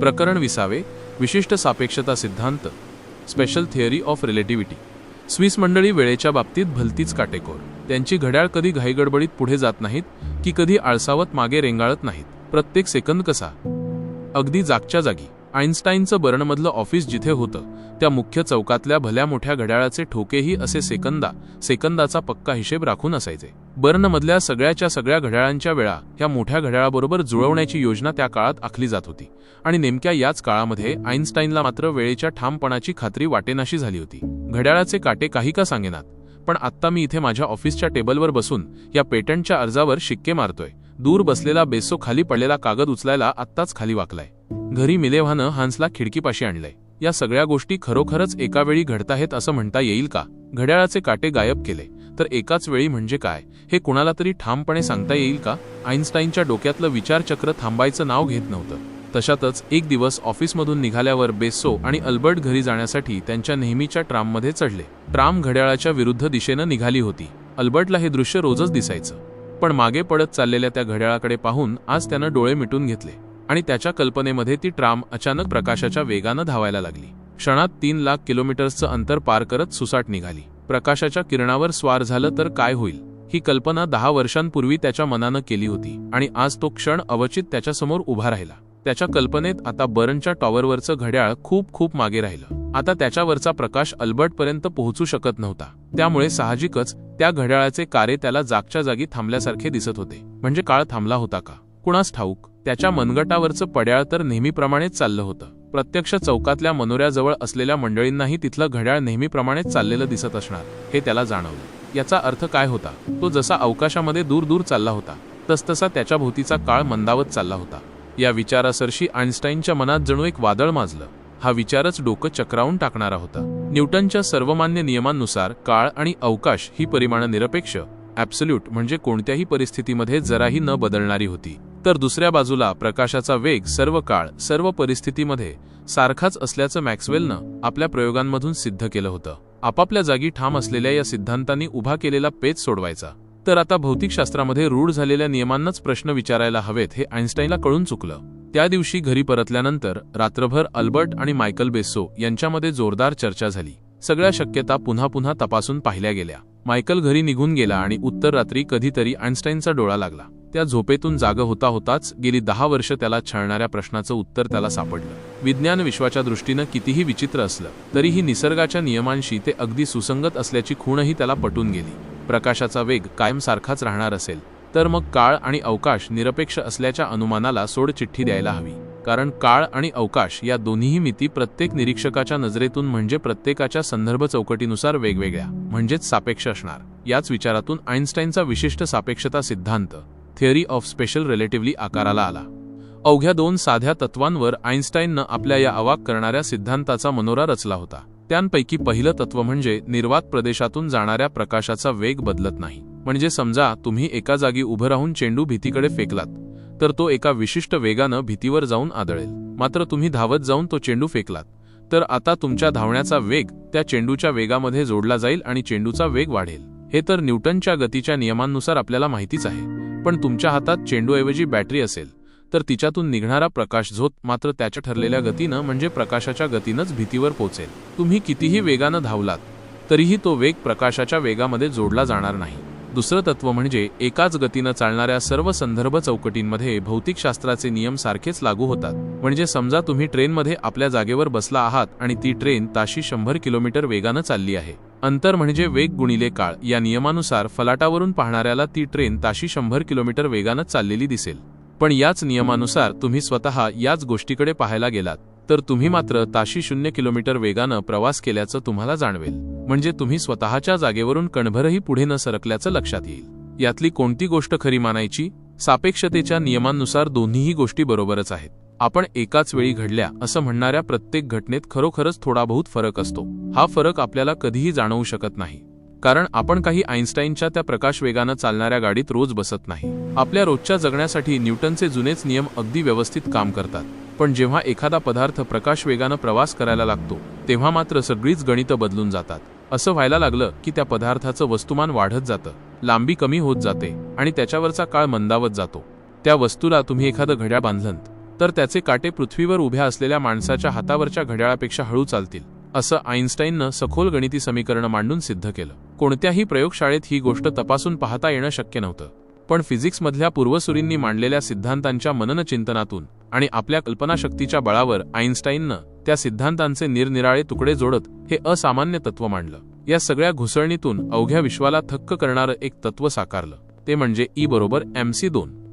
प्रकरण विसावे विशिष्ट सापेक्षता सिद्धांत special theory of relativity Swiss मंडळी वेळेच्या बाबतीत भलतीच काटेकोर. त्यांची घड्याळ कधी घाईगडबडीत पुढे जात नाहीत की कधी आळसावत मागे रेंगाळत नाहीत. प्रत्येक सेकंद कसा? अगदी जागच्या जागी. आईन्स्टाईनचं बर्नमधलं ऑफिस जिथे होतं त्या मुख्य चौकातल्या भल्या मोठ्या घड्याळाचे ठोकेही असे सेकंदा सेकंदाचा पक्का हिशेब राखून असायचे. बर्नमधल्या सगळ्याच्या सगळ्या घड्याळांच्या वेळा ह्या मोठ्या घड्याळाबरोबर जुळवण्याची योजना त्या काळात आखली जात होती. आणि नेमक्या याच काळामध्ये आईन्स्टाईनला मात्र वेळेच्या ठामपणाची खात्री वाटेनाशी झाली होती. घड्याळाचे काटे काही का सांगेनात पण आत्ता मी इथे माझ्या ऑफिसच्या टेबलवर बसून या पेटंटच्या अर्जावर शिक्के मारतोय. दूर बसलेला बेसो खाली पडलेला कागद उचलायला आत्ताच खाली वाकलाय. घरी मिलेव्हानं हान्सला खिडकीपाशी आणलंय. या सगळ्या गोष्टी खरोखरच एकावेळी घडताहेत असं म्हणता येईल का? घड्याळाचे काटे गायब केले. तर एकाच वेळी म्हणजे काय? हे कुणाला तरी ठामपणे सांगता येईल का? आईन्स्टाईनच्या डोक्यातलं विचारचक्र थांबायचं नाव घेत नव्हतं. तशातच एक दिवस ऑफिसमधून निघाल्यावर बेसो आणि अल्बर्ट घरी जाण्यासाठी त्यांच्या नेहमीच्या ट्राममध्ये चढले. ट्राम घड्याळाच्या विरुद्ध दिशेनं निघाली होती. अल्बर्टला हे दृश्य रोजच दिसायचं. पण मागे पडत चाललेल्या त्या घड्याळाकडे पाहून आज त्यानं डोळे मिटून घेतले आणि त्याच्या कल्पनेमध्ये ती ट्राम अचानक प्रकाशाच्या वेगानं धावायला लागली. क्षणात तीन लाख किलोमीटर्सचं अंतर पार करत सुसाट निघाली. प्रकाशाच्या किरणावर स्वार झालं तर काय होईल? ही कल्पना दहा वर्षांपूर्वी त्याच्या मनानं केली होती आणि आज तो क्षण अवचित त्याच्यासमोर उभा राहिला. त्याच्या कल्पनेत आता बर्नच्या टॉवरवरचं घड्याळ खूप खूप मागे राहिलं. आता त्याच्यावरचा प्रकाश अल्बर्टपर्यंत पोहोचू शकत नव्हता. त्यामुळे साहजिकच त्या घड्याळाचे कारे त्याला जागच्या जागी थांबल्यासारखे दिसत होते. म्हणजे काळ थांबला होता का? कुणास ठाऊक त्याच्या मनगटावरचं पड्याळ तर नेहमीप्रमाणेच चाललं होतं. प्रत्यक्ष चौकातल्या मनोऱ्याजवळ असलेल्या मंडळींनाही तिथलं घड्याळ नेहमीप्रमाणेच चाललेलं दिसत असणार हे त्याला जाणवलं. याचा अर्थ काय होता? तो जसा अवकाशामध्ये दूर दूर चालला होता तसतसा त्याच्या भोवतीचा काळ मंदावत चालला होता. या विचारासरशी आईन्स्टाईनच्या मनात जणू एक वादळ माजलं. हा विचारच डोकं चक्रावून टाकणारा होता. न्यूटनच्या सर्वमान्य नियमांनुसार काळ आणि अवकाश ही परिमाणं निरपेक्ष ॲब्सल्यूट म्हणजे कोणत्याही परिस्थितीमध्ये जराही न बदलणारी होती. तर दुसऱ्या बाजूला प्रकाशाचा वेग सर्व काळ सर्व परिस्थितीमध्ये सारखाच असल्याचं मॅक्सवेलनं आपल्या प्रयोगांमधून सिद्ध केलं होतं. आपापल्या जागी ठाम असलेल्या या सिद्धांतांनी उभा केलेला पेच सोडवायचा. तर आता भौतिकशास्त्रामध्ये रूढ झालेल्या नियमांनाच प्रश्न विचारायला हवेत हे आईन्स्टाईनला कळून चुकलं. त्या दिवशी घरी परतल्यानंतर रात्रभर अल्बर्ट आणि मायकल बेसो यांच्यामध्ये जोरदार चर्चा झाली. सगळ्या शक्यता पुन्हा पुन्हा तपासून पाहिल्या गेल्या. मायकल घरी निघून गेला आणि उत्तर रात्री कधीतरी आईन्स्टाईनचा डोळा लागला. त्या झोपेतून जाग होता होताच गेली दहा वर्ष त्याला छळणाऱ्या प्रश्नाचं उत्तर त्याला सापडलं. विज्ञान विश्वाच्या दृष्टीनं कितीही विचित्र असलं तरीही निसर्गाच्या नियमांशी ते अगदी सुसंगत असल्याची खूणही त्याला पटून गेली. प्रकाशाचा वेग कायम सारखाच राहणार असेल तर मग काळ आणि अवकाश निरपेक्ष असल्याच्या अनुमानाला सोड चिठ्ठी द्यायला हवी. कारण काळ आणि अवकाश या दोन्हीही मिती प्रत्येक निरीक्षकाच्या नजरेतून म्हणजे प्रत्येकाच्या संदर्भ चौकटीनुसार वेगवेगळ्या म्हणजेच सापेक्ष असणार. याच विचारातून आईन्स्टाईनचा विशिष्ट सापेक्षता सिद्धांत थिअरी ऑफ स्पेशल रिलेटिव्हली आकाराला आला. अवघ्या दोन साध्या तत्वांवर आईन्स्टाईननं आपल्या या अवाक करणाऱ्या सिद्धांताचा मनोरा रचला होता. त्यांपैकी पहिलं तत्व म्हणजे निर्वात प्रदेशातून जाणाऱ्या प्रकाशाचा वेग बदलत नाही. म्हणजे समजा तुम्ही एका जागी उभं राहून चेंडू भीतीकडे फेकलात तर तो एका विशिष्ट वेगानं भीतीवर जाऊन आदळेल. मात्र तुम्ही धावत जाऊन तो चेंडू फेकलात तर आता तुमच्या धावण्याचा वेग त्या चेंडूच्या वेगामध्ये जोडला जाईल आणि चेंडूचा वेग वाढेल. हे तर न्यूटनच्या गतीच्या नियमांनुसार आपल्याला माहितीच आहे. पण तुमच्या हातात चेंडूऐवजी बॅटरी असेल तर तिच्यातून निघणारा प्रकाश झोत मात्र त्याच्या ठरलेल्या गतीनं म्हणजे प्रकाशाच्या गतीनंच भीतीवर पोचेल. तुम्ही कितीही वेगानं धावलात तरीही तो वेग प्रकाशाच्या वेगामध्ये जोडला जाणार नाही. दुसरं तत्व म्हणजे एकाच गतीनं चालणाऱ्या सर्व संदर्भ चौकटींमध्ये भौतिकशास्त्राचे नियम सारखेच लागू होतात. म्हणजे समजा तुम्ही ट्रेनमध्ये आपल्या जागेवर बसला आहात आणि ती ट्रेन ताशी शंभर किलोमीटर वेगानं चालली आहे. अंतर म्हणजे वेग गुणिले काळ. या नियमानुसार फलाटावरून पाहणाऱ्याला ती ट्रेन ताशी शंभर किलोमीटर वेगानं चाललेली दिसेल. पण याच नियमानुसार तुम्ही स्वतः याच गोष्टीकडे पाहायला गेलात. तर तुम्ही मात्र ताशी शून्य किलोमीटर वेगानं प्रवास केल्याचं तुम्हाला जाणवेल. म्हणजे तुम्ही स्वतःच्या जागेवरून कणभरही पुढे न सरकल्याचं लक्षात येईल. यातली कोणती गोष्ट खरी मानायची? सापेक्षतेच्या नियमांनुसार दोन्हीही गोष्टी बरोबरच आहेत. आपण एकाच वेळी घडल्या असं म्हणणाऱ्या प्रत्येक घटनेत खरोखरच थोडा बहुत फरक असतो. हा फरक आपल्याला कधीही जाणवू शकत नाही. कारण आपण काही आईन्स्टाईनच्या त्या प्रकाश वेगानं चालणाऱ्या गाडीत रोज बसत नाही. आपल्या रोजच्या जगण्यासाठी न्यूटनचे जुनेच नियम अगदी व्यवस्थित काम करतात. पण जेव्हा एखादा पदार्थ प्रकाश वेगानं प्रवास करायला लागतो तेव्हा मात्र सगळीच गणितं बदलून जातात. असं व्हायला लागलं की त्या पदार्थाचं वस्तुमान वाढत जातं लांबी कमी होत जाते आणि त्याच्यावरचा काळ मंदावत जातो. त्या वस्तूला तुम्ही एखादं घड्याळ बांधलंत तर त्याचे काटे पृथ्वीवर उभ्या असलेल्या माणसाच्या हातावरच्या घड्याळापेक्षा हळू चालतील असं आईन्स्टाईननं सखोल गणिती समीकरणं मांडून सिद्ध केलं. कोणत्याही प्रयोगशाळेत ही गोष्ट तपासून पाहता येणं शक्य नव्हतं. पण फिजिक्समधल्या पूर्वसुरींनी मांडलेल्या सिद्धांतांच्या मननचिंतनातून आणि आपल्या कल्पनाशक्तीच्या बळावर आईन्स्टाईननं त्या सिद्धांतांचे निरनिराळे तुकडे जोडत हे असामान्य तत्व मांडलं. या सगळ्या घुसळणीतून अवघ्या विश्वाला थक्क करणारं एक तत्व साकारलं. ते म्हणजे ई बरोबर एम सी दोन.